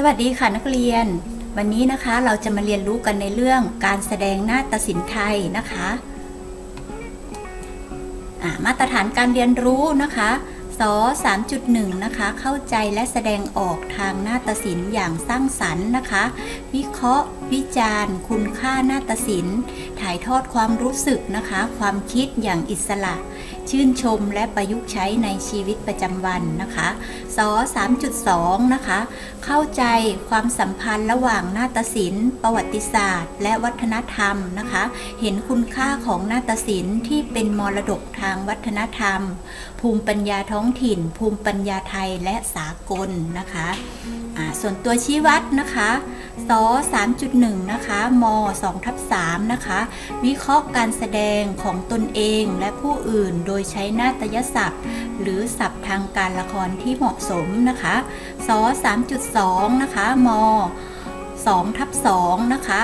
สวัสดีค่ะนักเรียน วันนี้นะคะเราจะมาเรียนรู้กันในเรื่องการแสดงหน้าฏศิลป์ไทยนะคะมาตรฐานการเรียนรู้นะคะส3.1 นะคะ เข้าใจและแสดงออกทางนาฏศิลป์อย่างสร้างสรรค์นะคะ วิเคราะห์ วิจารณ์ คุณค่านาฏศิลป์ ถ่ายทอดความรู้สึกนะคะ ความคิดอย่างอิสระ ชื่นชมและประยุกต์ใช้ในชีวิตประจำวันนะคะส3.2 นะคะ เข้าใจความสัมพันธ์ระหว่างนาฏศิลป์ ประวัติศาสตร์ และวัฒนธรรมนะคะ เห็นคุณค่าของนาฏศิลป์ที่เป็นมรดกทางวัฒนธรรมภูมิปัญญาท้องถิ่น ภูมิปัญญาไทยและสากลนะคะส่วนตัวชี้วัดนะคะส3.1 นะคะม2ทับ3นะคะ วิเคราะห์การแสดงของตนเองและผู้อื่นโดยใช้นาฏยศัพท์ หรือศัพท์ทางการละครที่เหมาะสมนะคะส3.2 นะคะม2ทับ2นะคะ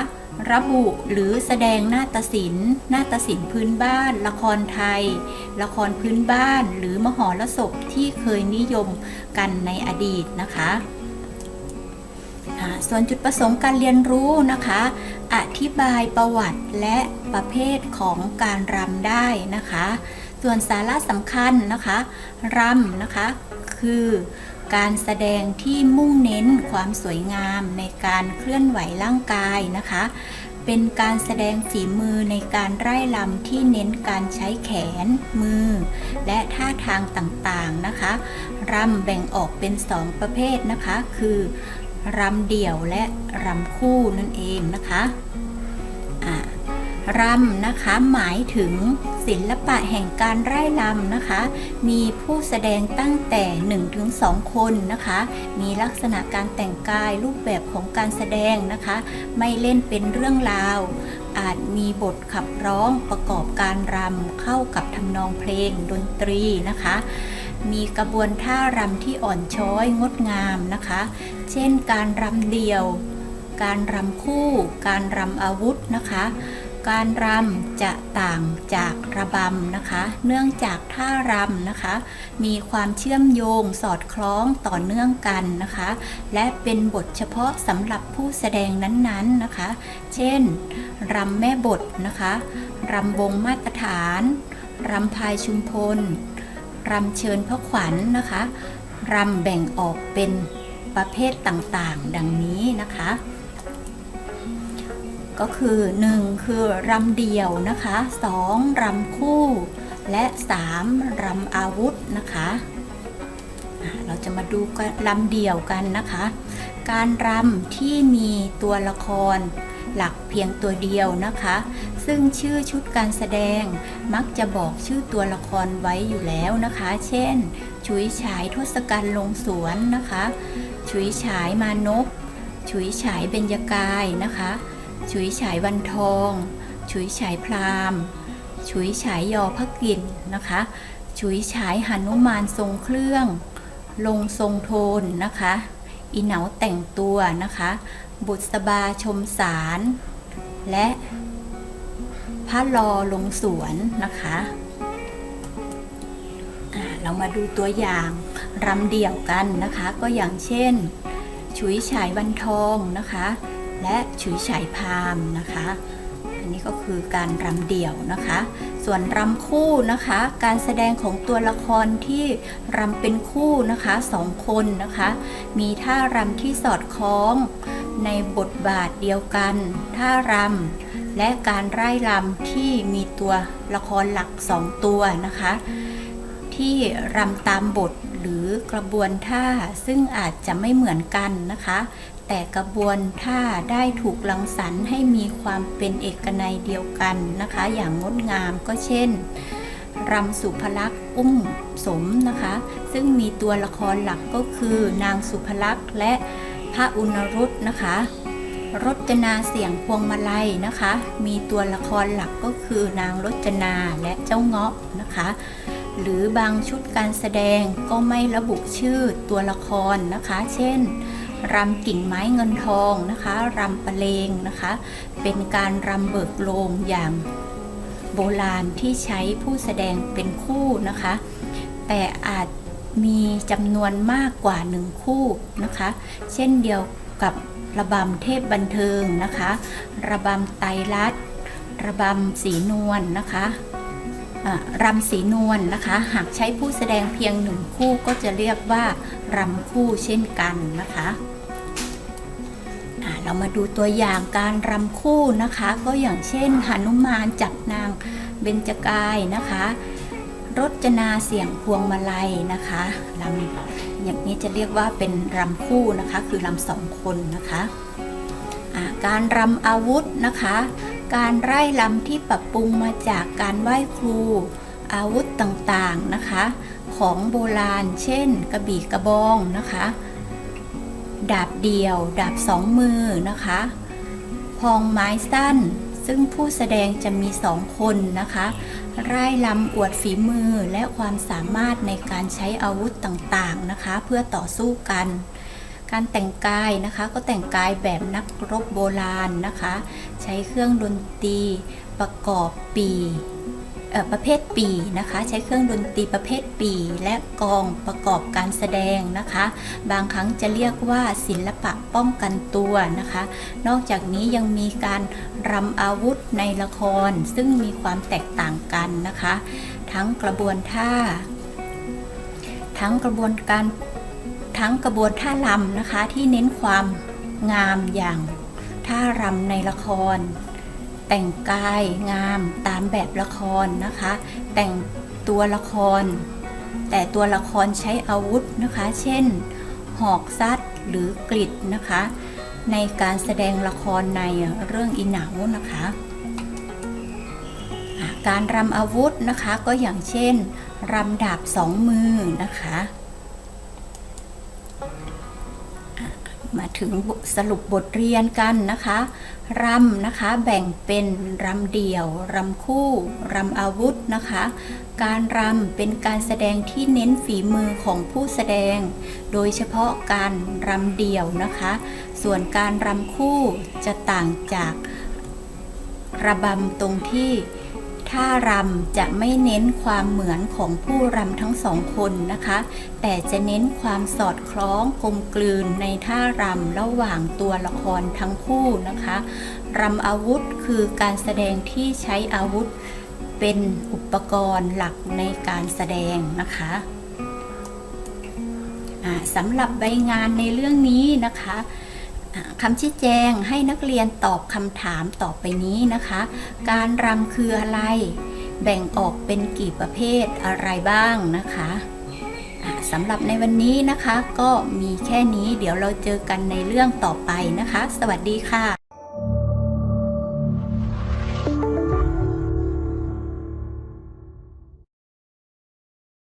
ระบุหรือแสดงนาฏศิลป์นาฏศิลป์พื้นบ้าน ละครไทย ละครพื้นบ้าน หรือมหรสพที่เคยนิยมกันในอดีตนะคะส่วนจุดประสงค์การเรียนรู้นะคะ อธิบายประวัติและประเภทของการรำได้นะคะ ส่วนสาระสำคัญนะคะรำนะคะคือ การแสดงที่มุ่งเน้นความสวยงามในการเคลื่อนไหวร่างกายนะคะ เป็นการแสดงฝีมือในการไร่ลำที่เน้นการใช้แขน มือ และท่าทางต่างๆนะคะรำแบ่งออกเป็นสองประเภทนะคะ คือรำเดี่ยวและรำคู่นั่นเองนะคะอ่า รำนะคะหมายถึงศิลปะแห่งการไร่ลำนะคะ มีผู้แสดงตั้งแต่ 1-2 คนนะคะ มีลักษณะการแต่งกายรูปแบบของการแสดงนะคะ ไม่เล่นเป็นเรื่องราว อาจมีบทขับร้องประกอบการรำเข้ากับทำนองเพลงดนตรีนะคะ มีกระบวนท่ารำที่อ่อนช้อยงดงามนะคะ เช่นการรำเดี่ยว การรำคู่ การรำอาวุธนะคะ การรำจะต่างจากระบำนะคะ เนื่องจากท่ารำนะคะ มีความเชื่อมโยงสอดคล้องต่อเนื่องกันนะคะ และเป็นบทเฉพาะสำหรับผู้แสดงนั้นๆนะคะ เช่นรำแม่บทนะคะรำวงมาตรฐานรำพายชุมพลรำเชิญพระขวัญนนะคะรำแบ่งออกเป็นประเภทต่างๆ ดังนี้นะคะ ก็คือ 1. คือรำเดี่ยวนะคะ 2. รำคู่ และ 3. รำอาวุธนะคะเราจะมาดูกันรำเดี่ยวกันนะคะ การรำที่มีตัวละครหลักเพียงตัวเดียวนะคะ ซึ่งชื่อชุดการแสดงมักจะบอกชื่อตัวละครไว้อยู่แล้วนะคะ เช่นฉุยฉายทศกัณฐ์ลงสวนนะคะฉุยฉายมานพฉุยฉายเบญจกายนะคะ ฉุยฉายวันทอง ฉุยฉายพราหมณ์ฉุยฉายยอพระกินนะคะ ฉุยฉายหนุมานทรงเครื่อง ลงทรงโทนนะคะ อีเหนาแต่งตัวนะคะ บุษบาชมสาร และพระลอลงสวนนะคะเรามาดูตัวอย่างรำเดี่ยวกันนะคะ ก็อย่างเช่น ฉุยฉายวันทองนะคะ และฉุยฉายพามนะคะ อันนี้ก็คือการรำเดี่ยวนะคะ ส่วนรำคู่นะคะ การแสดงของตัวละครที่รำเป็นคู่นะคะสองคนนะคะ มีท่ารำที่สอดคล้องในบทบาทเดียวกัน ท่ารำและการไร่รำที่มีตัวละครหลักสองตัวนะคะ ที่รำตามบทหรือกระบวนท่าซึ่งอาจจะไม่เหมือนกันนะคะ แต่กระบวนท่าได้ถูกรังสรรค์ให้มีความเป็นเอกนัยเดียวกันนะคะ อย่างงดงามก็เช่นรำสุภลักษ์อุ้มสมนะคะ ซึ่งมีตัวละครหลักก็คือนางสุภลักษณ์และพระอุณรุตนะคะรจนาเสียงพวงมาลัยนะคะ มีตัวละครหลักก็คือนางรจนาและเจ้าเงาะนะคะ หรือบางชุดการแสดงก็ไม่ระบุชื่อตัวละครนะคะ เช่นรำกิ่งไม้เงินทองนะคะรำประเลงนะคะ เป็นการรำเบิกโลงอย่างโบราณที่ใช้ผู้แสดงเป็นคู่นะคะ แต่อาจมีจำนวนมากกว่าหนึ่งคู่นะคะ เช่นเดียวกับระบำเทพบันเทิงนะคะ ระบำไตรัตระบำสีนวลนะคะ รำสีนวลนะคะ หากใช้ผู้แสดงเพียงหนึ่งคู่ก็จะเรียกว่ารำคู่เช่นกันนะคะเรามาดูตัวอย่างการรำคู่นะคะ ก็อย่างเช่นหนุมานจับนางเบญจกายนะคะรจนาเสียงพวงมาลัยนะคะลำอย่างนี้จะเรียกว่าเป็นรำคู่นะคะ คือรำสองคนนะคะ การรำอาวุธนะคะ การไร่ลำที่ปรับปรุงมาจากการไหว้ครู อาวุธต่างๆนะคะ ของโบราณ เช่น กระบี่กระบองนะคะ ดาบเดียว ดาบสองมือนะคะพองไม้สั้น ซึ่งผู้แสดงจะมีสองคนนะคะไร่ลำอวดฝีมือและความสามารถในการใช้อาวุธต่างๆนะคะ เพื่อต่อสู้กัน การแต่งกายนะคะก็แต่งกายแบบนักรบโบราณนะคะ ใช้เครื่องดนตรีประกอบปีประเภทปีนะคะ ใช้เครื่องดนตรีประเภทปีและกองประกอบการแสดงนะคะ บางครั้งจะเรียกว่าศิลปะป้องกันตัวนะคะ นอกจากนี้ยังมีการรำอาวุธในละครซึ่งมีความแตกต่างกันนะคะ ทั้งกระบวนท่า ทั้งกระบวนการ ทั้งกระบวนท่ารำนะคะที่เน้นความงามอย่างท่ารำในละคร แต่งกายงามตามแบบละครนะคะ แต่งตัวละคร แต่ตัวละครใช้อาวุธนะคะ เช่น หอกซัดหรือกริดนะคะ ในการแสดงละครในเรื่องอีหนาวนะคะการรำอาวุธนะคะก็อย่างเช่นรำดาบสองมือนะคะ มาถึงสรุปบทเรียนกันนะคะรำนะคะ แบ่งเป็นรำเดี่ยวรำคู่รำอาวุธนะคะ การรำเป็นการแสดงที่เน้นฝีมือของผู้แสดง โดยเฉพาะการรำเดี่ยวนะคะ ส่วนการรำคู่จะต่างจากระบำตรงที่ ท่ารำจะไม่เน้นความเหมือนของผู้รำทั้งสองคนนะคะ แต่จะเน้นความสอดคล้องกลมกลืนในท่ารำระหว่างตัวละครทั้งคู่นะคะรำอาวุธคือการแสดงที่ใช้อาวุธเป็นอุปกรณ์หลักในการแสดงนะคะสำหรับใบงานในเรื่องนี้นะคะ คำชี้แจงให้นักเรียนตอบคำถามต่อไปนี้นะคะ การรำคืออะไร แบ่งออกเป็นกี่ประเภทอะไรบ้างนะคะสำหรับในวันนี้นะคะ ก็มีแค่นี้เดี๋ยวเราเจอกันในเรื่องต่อไปนะคะ สวัสดีค่ะ